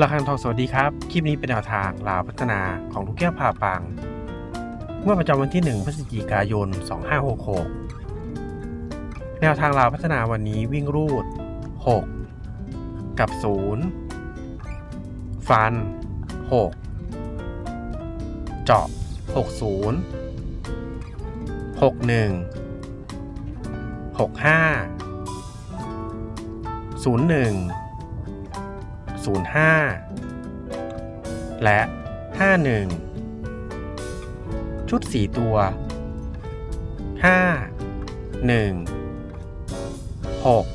ระคังทองสวัสดีครับ คลิปนี้เป็นแนวทางลาวพัฒนาของลูกแก้วผ่าปังเมื่อประจำวันที่ 1 พฤศจิกายน 2566 แนวทางลาวพัฒนาวันนี้วิ่งรูด 6 กับ 0 ฟัน 6 เจาะ 60 61 65 01 05 และ 51 ชุด 4 ตัว 5 1 6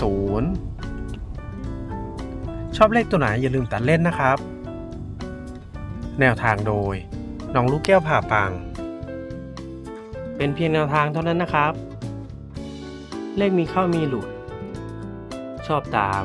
0 ชอบเลขตัวไหนอย่าลืมตัดเล่นนะครับ แนวทางโดยน้องลูกแก้วผ่าปัง เป็นเพียงแนวทางเท่านั้นนะครับ เลขมีเข้ามีหลุด ชอบตาม